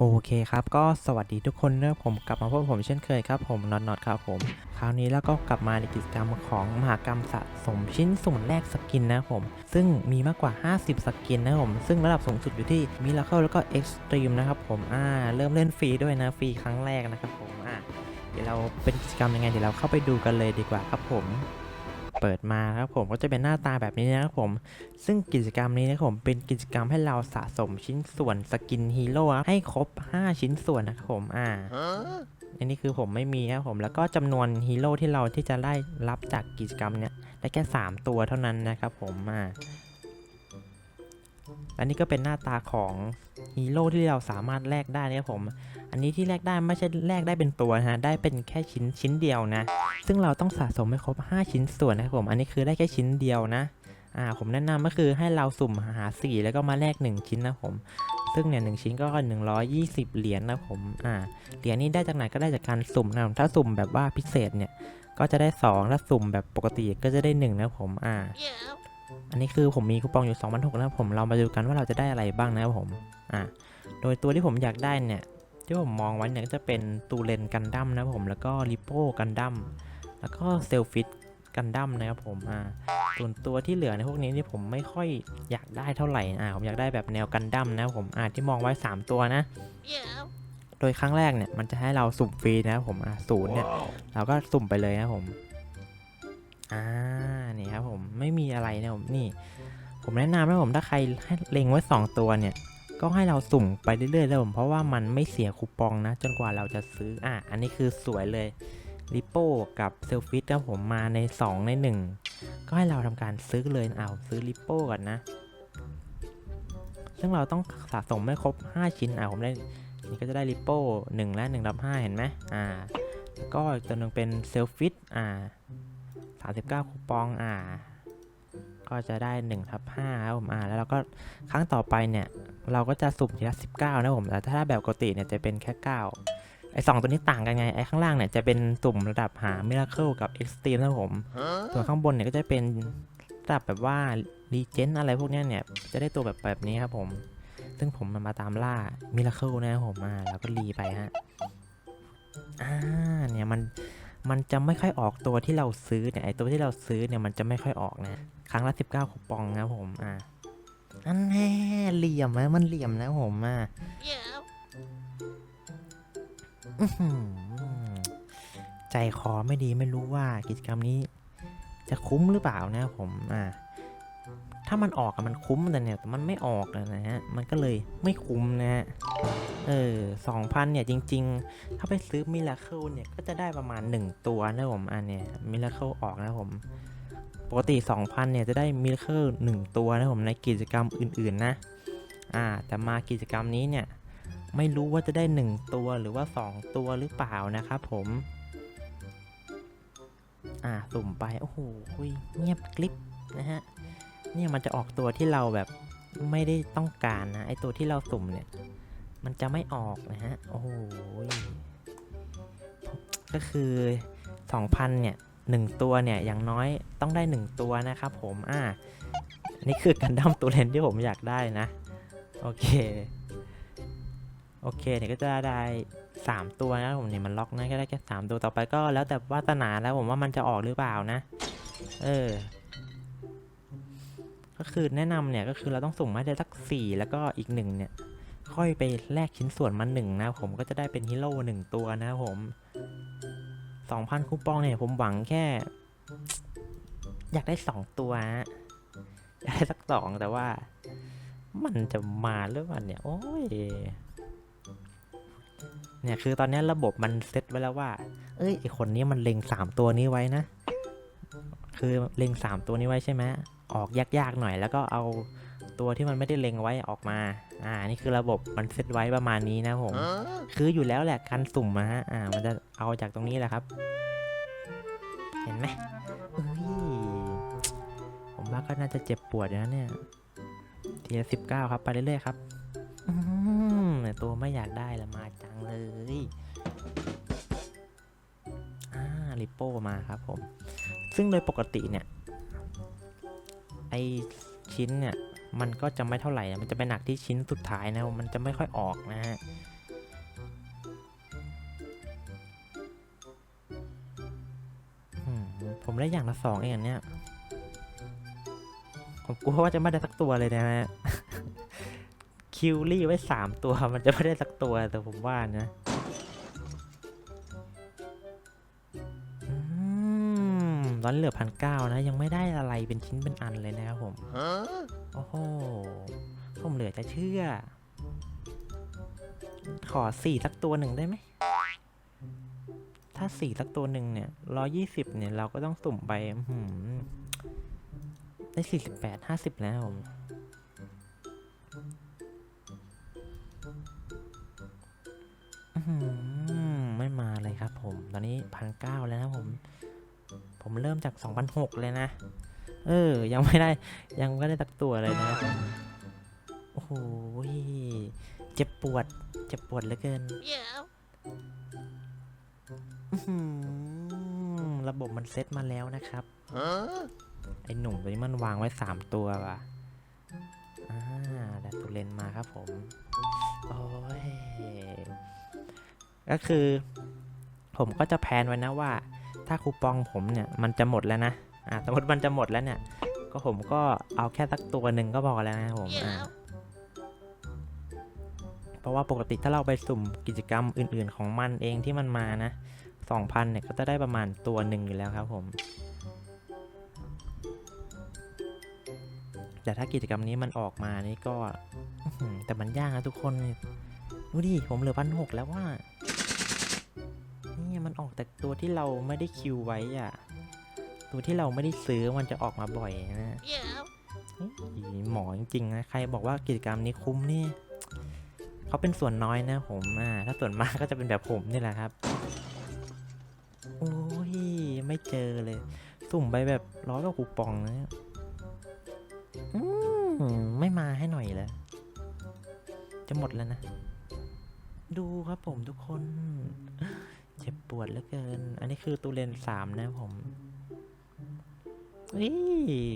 โอเคครับ ก็สวัสดีทุกคนเนอะผมกลับมาพบผมเช่นเคยครับผมน็อตนอตครับผม คราวนี้แล้วก็กลับมาในกิจกรรมของมหากรรมสะสมชิ้นส่วนแรกสกินนะครับผม ซึ่งมีมากกว่า 50 สกินนะครับผม ซึ่งระดับสูงสุดอยู่ที่มิราเคิลแล้วก็เอ็กซ์ตรีมนะครับผมอ่าเริ่มเล่นฟรีด้วยนะฟรีครั้งแรกนะครับผมอ่าเดี๋ยวเราเป็นกิจกรรมยังไงเดี๋ยวเราเข้าไปดูกันเลยดีกว่าครับผม ปิดมาครับผมก็จะเป็นหน้าตาแบบนี้นะครับผม ซึ่งกิจกรรมนี้นะครับผมเป็นกิจกรรมให้เราสะสมชิ้นส่วนสกินฮีโร่ให้ครบ 5 ชิ้นส่วนนะครับผมอ่าอันนี้คือผมไม่มีครับผมแล้วก็จำนวนฮีโร่ที่เราที่จะได้รับจากกิจกรรมเนี้ยได้แค่ 3 ตัวเท่านั้นนะครับผมอ่า อันนี้ก็เป็นหน้าตาของฮีโร่ที่เราสามารถแลกได้นะครับผม อันนี้ที่แลกได้ไม่ใช่แลกได้เป็นตัวนะฮะได้เป็นแค่ชิ้นชิ้นเดียวนะ ซึ่งเราต้องสะสมให้ครบ 5 ชิ้นส่วนนะครับผม อันนี้คือได้แค่ชิ้นเดียวนะ อ่า ผมแนะนำก็คือให้เราสุ่มหา 4 แล้วก็มาแลก1 ชิ้นนะผม ซึ่งเนี่ยหชิ้นก็ 120 เหรียญนะผม อ่า เหรียญนี้ได้จากไหนก็ได้จากการสุ่มนะถ้าสุ่มแบบว่าพิเศษเนี่ย ก็จะได้ 2 ถ้าสุ่มแบบปกติก็จะได้1นะผม อ่า อันนี้คือผมมีคูปองอยู่2 6 0 0นะครับผมเรามาดูกันว่าเราจะได้อะไรบ้างนะครับผมอ่าโดยตัวที่ผมอยากได้เนี่ยที่ผมมองไว้เนี่ยก็จะเป็นตูเลนกันดั้มนะครับผมแล้วก็ริโป้กันดั้มแล้วก็เซลฟิตกันดั้มนะครับผมอ่าส่วนตัวที่เหลือในพวกนี้นี่ผมไม่ค่อยอยากได้เท่าไหร่อ่าผมอยากได้แบบแนวกันดั้มนะครับผมอ่าที่มองไว้ 3 ตัวนะโดยครั้งแรกเนี่ยมันจะให้เราสุ่มฟรีนะครับผมอ่าศูนย์เนี่ยเราก็สุ่มไปเลยนะครับผม อ่านี่ครับผมไม่มีอะไรนะผมนี่ ผมแนะนำนะผมถ้าใครให้เล็งไว้ 2 ตัวเนี่ย ก็ให้เราสุ่มไปเรื่อยๆแล้วผมเพราะว่ามันไม่เสียคูปองนะ จนกว่าเราจะซื้ออะอันนี้คือสวยเลยริโป้กับเซลฟิตครับผมมาใน 2 ใน 1 ก็ให้เราทำการซื้อเลยอ้าซื้อริโป้ก่อนนะ ซึ่งเราต้องสะสมไม่ครบ 5 ชิ้นอะผมได้นี่ก็จะได้ริโป้1และ1ดับ5เห็นไหมอ่าก็ตัวนึงเป็นเซลฟิตอ่า 39 คูปองอ่า ก็จะได้1ทับ5ครับผมอ่าแล้วเราก็ครั้งต่อไปเนี่ยเราก็จะสุ่มทีละ19 นะผมแต่ถ้าแบบปกติเนี่ยจะเป็นแค่ 9 ไอ้สองตัวนี้ต่างกันไง ไอ้ข้างล่างเนี่ยจะเป็นสุ่มระดับหา Miracle กับ Extreme นะผม ส่วนข้างบนเนี่ยก็จะเป็นระดับแบบว่า Legend อะไรพวกนี้เนี่ยจะได้ตัวแบบแบบนี้ครับผม ซึ่งผมมาตามล่า Miracle นะครับผมอ่าแล้วก็รีไปฮะอ่าเนี่ยมัน มันจะไม่ค่อยออกตัวที่เราซื้อเนี่ยไอตัวที่เราซื้อเนี่ยมันจะไม่ค่อยออกนะ ครั้งละ 19คูปองนะผมอะอันแน่เหลี่ยมนะมันเหลี่ยมนะผมอะใจคอไม่ดีไม่รู้ว่ากิจกรรมนี้จะคุ้มหรือเปล่านะผมอะ ถ้ามันออกอะมันคุ้มแต่เนี่ยแต่มันไม่ออกนะฮะ มันก็เลยไม่คุ้มนะฮะ เออสองพันเนี่ยจริง ๆ ถ้าไปซื้อมิราเคิลเนี่ยก็จะได้ประมาณ 1 ตัวนะผมอันเนี่ยมิราเคิลออกนะผม ปกติ 2,000เนี่ยจะได้มิราเคิล1ตัวนะผมในกิจกรรมอื่นๆนะ อ่า แต่มากิจกรรมนี้เนี่ยไม่รู้ว่าจะได้ 1 ตัวหรือว่า 2 ตัวหรือเปล่านะครับผม อ่าสุ่มไป โอ้โหเงียบกริบนะฮะ เนี่ยมันจะออกตัวที่เราแบบไม่ได้ต้องการนะไอตัวที่เราสุ่มเนี่ย มันจะไม่ออกนะฮะ โอ้โหก็คือ2,000เนี่ยหนึ่งตัวเนี่ยอย่างน้อยต้องได้หนึ่งตัวนะครับผมอ่านี่คือกันดั้มตัวเลนที่ผมอยากได้นะ โอเค โอเคเนี่ยก็จะได้สามตัวนะผมเนี่ยมันล็อกนะก็ได้แค่สามตัวต่อไปก็แล้วแต่วาสนาแล้วผมว่ามันจะออกหรือเปล่านะ เออ ก็คือแนะนำเนี่ยก็คือเราต้องสุ่มให้ได้สักสี่แล้วก็อีกหนึ่งเนี่ย ค่อยไปแลกชิ้นส่วนมาหนึ่งนะผมก็จะได้เป็นฮีโร่หนึ่งตัวนะผมสองพันคูปองเนี่ยผมหวังแค่ อยากได้สองตัวอยากได้สักสองแต่ว่า มันจะมาหรือเปล่าเนี่ย โอ้ยเนี่ยคือตอนนี้ระบบมันเซตไว้แล้วว่า เอ้ยไอคนนี้มันเล็งสามตัวนี้ไว้นะ คือเล็งสามตัวนี้ไว้ใช่ไหม ออกยากๆหน่อย แล้วก็เอาตัวที่มันไม่ได้เล็งไว้ออกมา อ่า นี่คือระบบมันเซตไว้ประมาณนี้นะผม คืออยู่แล้วแหละการสุ่มมาฮะ อ่า มันจะเอาจากตรงนี้แหละครับ เห็นไหมเอ้ย ผมว่าก็น่าจะเจ็บปวดอยู่นะเนี่ย ทีละสิบเก้าครับ ไปเรื่อยๆครับอืมตัวไม่อยากได้ละมาจังเลย อ่าริปโป้มาครับผม ซึ่งโดยปกติเนี่ยไอ ชิ้นเนี่ย มันก็จะไม่เท่าไหร่ มันจะไปหนักที่ชิ้นสุดท้ายนะ มันจะไม่ค่อยออกนะฮะผมได้อย่างละสองเองเนี่ย ผมกลัวว่าจะไม่ได้สักตัวเลยนะฮะ คิวรี่ไว้สามตัว มันจะไม่ได้สักตัวแต่ผมว่านะ ตอนนเหลือพันเก้านะ ยังไม่ได้อะไรเป็นชิ้นเป็นอันเลยนะครับผมโอ้โหผมเหลือจะเชื่อ ขอสี่สักตัวหนึ่งได้ไหม ถ้าสี่สักตัวหนึ่งเนี่ยร้อยี่สิบเนี่ย เราก็ต้องสุ่มไปอื้อหือได้สี่สิบแปดห้าสิบแล้วผมอื้อหือไม่มาเลยครับผม ตอนนี้พันเก้าแล้วนะผม ผมเริ่มจากสองพันหกเลยนะ เออ ยังไม่ได้ ยังไม่ได้ตักตัวเลยนะ โอ้โหยเจ็บปวด เจ็บปวดเหลือเกินอื้อหือระบบมันเซตมาแล้วนะครับ ไอหนุ่มตัวนี้มันวางไว้สามตัวว่ะ อ่าดัตตูเลนมาครับผม โอ้ย ก็คือ ผมก็จะแพลนไว้นะว่า ถ้าคูปองผมเนี่ยมันจะหมดแล้วนะอ่าสมมติมันจะหมดแล้วเนี่ย ก็ผมก็เอาแค่สักตัวหนึ่งก็พอแล้วนะผมอ่าเพราะว่าปกติถ้าเราไปสุ่มกิจกรรมอื่น ๆ ของมันเองที่มันมานะสองพันเนี่ยก็จะได้ประมาณตัวหนึ่งอยู่แล้วครับผม แต่ถ้ากิจกรรมนี้มันออกมานี่ก็แต่มันยากนะทุกคนดูดิผมเหลือพันหกแล้วว่า ออกแต่ตัวที่เราไม่ได้คิวไว้อะตัวที่เราไม่ได้ซื้อมันจะออกมาบ่อยนะหมอจริงๆนะใครบอกว่ากิจกรรมนี้คุ้มนี่เขาเป็นส่วนน้อยนะผมอ่าถ้าส่วนมากก็จะเป็นแบบผมนี่แหละครับ โอ้ยไม่เจอเลย สุ่มไปแบบร้อยกว่าคูปองนะอืมไม่มาให้หน่อยเลยจะหมดแล้วนะ ดูครับผมทุกคน ปวดเหลือเกิน อันนี้คือตูเลนสามนะผมวิ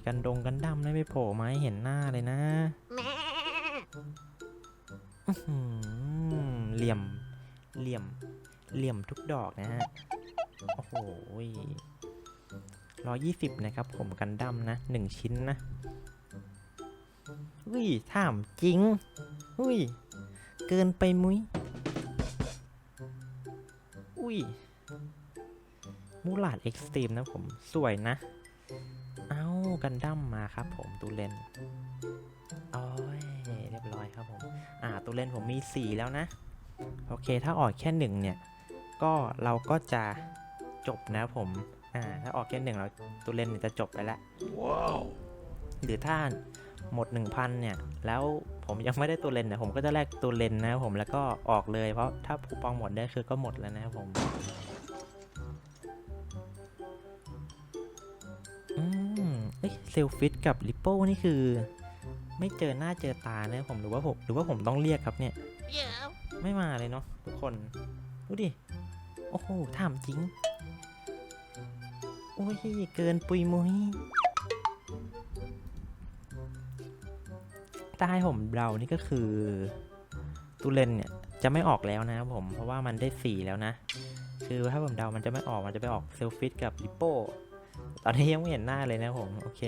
กันดงกันดำได้ไม่โผล่มาให้เห็นหน้าเลยนะเหลี่ยม เหลี่ยม เหลี่ยมทุกดอกนะฮะ โอ้โหร้อยี่สิบนะครับ ผมกันดั้มนะหนึ่งชิ้นนะอุ้ยถามจริงอุ้ย เกินไปมุ้ย อุ้ยมูลาดเอ็กซ์ตรีมนะผมสวยนะ เอ้ากันดั้มมาครับผมตูเลนโอ้ยเรียบร้อยครับผม อ่าตูเลนผมมีสี่แล้วนะ โอเคถ้าออกแค่หนึ่งเนี่ย ก็เราก็จะจบนะผม อ่า ถ้าออกแค่หนึ่งเราตูเลนเนี่ยจะจบไปแล้วหรือถ้าหมด 1,000 เนี่ย แล้ว ผมยังไม่ได้ตัวเลนเนี่ยผมก็จะแลกตัวเลนนะครับผมแล้วก็ออกเลยเพราะถ้าคูปองหมดได้คือก็หมดแล้วนะครับผมอืมเอ้ยเซลฟิตกับลิปโป้นี่คือ ไม่เจอหน้าเจอตานะผมหรือว่าผมหรือว่าผมต้องเรียกครับเนี่ยไม่มาเลยเนาะทุกคนดูดิโอ้โหถามจริง โอ้ยเกินปุยมุย ถ้าให้ผมเดานี่ก็คือตูเลนเนี่ยจะไม่ออกแล้วนะครับผม เพราะว่ามันได้สีแล้วนะ คือถ้าผมเดา มันจะไม่ออก มันจะไปออกเซลฟิตกับลิปโป้ ตอนนี้ยังไม่เห็นหน้าเลยนะผม โอเค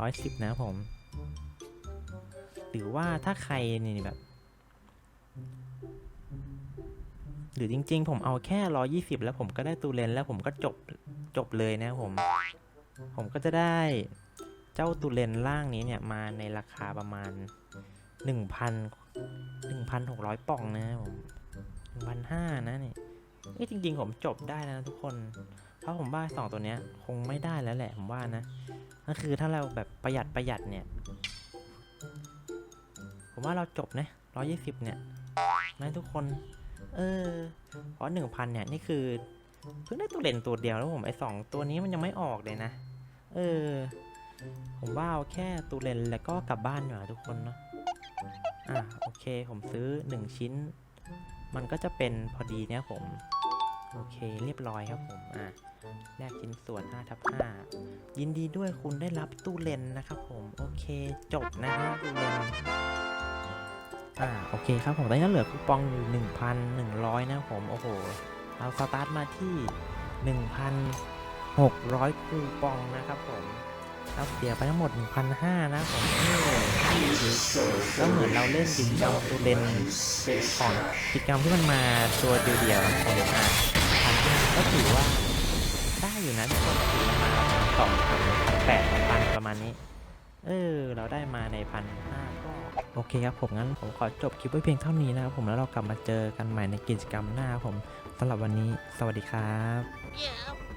ร้อยสิบนะผม หรือว่าถ้าใครนี่แบบ หรือจริงๆ ผมเอาแค่ร้อยี่สิบแล้วผมก็ได้ตูเลนแล้วผมก็จบ จบเลยนะผม ผมก็จะได้ เจ้าตูเลนล่างนี้เนี่ยมาในราคาประมาณหนึ่งพันหนึ่งพันหกร้อยปองนะผมหนึ่งพันห้านะนี่เอ้ยจริงๆผมจบได้แล้วนะทุกคน เพราะผมว่าสองตัวเนี้ยคงไม่ได้แล้วแหละผมว่านะ ก็คือถ้าเราแบบประหยัดประหยัดเนี่ย ผมว่าเราจบนะร้อยี่สิบเนี่ยนะทุกคน เออเพราะหนึ่งพันเนี่ยนี่คือ เพิ่งได้ตัวเลนตัวเดียวแล้วผมไอ้สองตัวนี้มันยังไม่ออกเลยนะ เออ ผมว่าเอาแค่ตูเลนแล้วก็กลับบ้านดีกว่าทุกคนเนาะอะโอเคผมซื้อ 1 ชิ้น มันก็จะเป็นพอดีเนี่ยผม โอเคเรียบร้อยครับผมอะแลกชิ้นส่วน5ทับ5ยินดีด้วยคุณได้รับตู้เลนนะครับผม โอเคจบนะฮะตู้เลนอ่าโอเคครับผมตอนนี้เหลือคูปองอยู่ 1,100 นะครับผมโอ้โหเราสตาร์ทมาที่ 1,600คูปองนะครับผม เราเสียไปทั้งหมด 1,500นะผมเออแล้วเหมือนเราเล่นกิจกรรมตูเลนของกิจกรรมที่มันมาตัวเดียวๆนะผมอะพันห้าก็ถือว่าได้อยู่นะทุกคนถือว่ามาสองพันแปดพันประมาณนี้ เออ เราได้มาในพันห้าก็โอเคครับผมงั้นผมขอจบคลิปไว้เพียงเท่านี้นะครับผมแล้วเรากลับมาเจอกันใหม่ในกิจกรรมหน้าครับผมสำหรับวันนี้ สวัสดีครับ Yeah.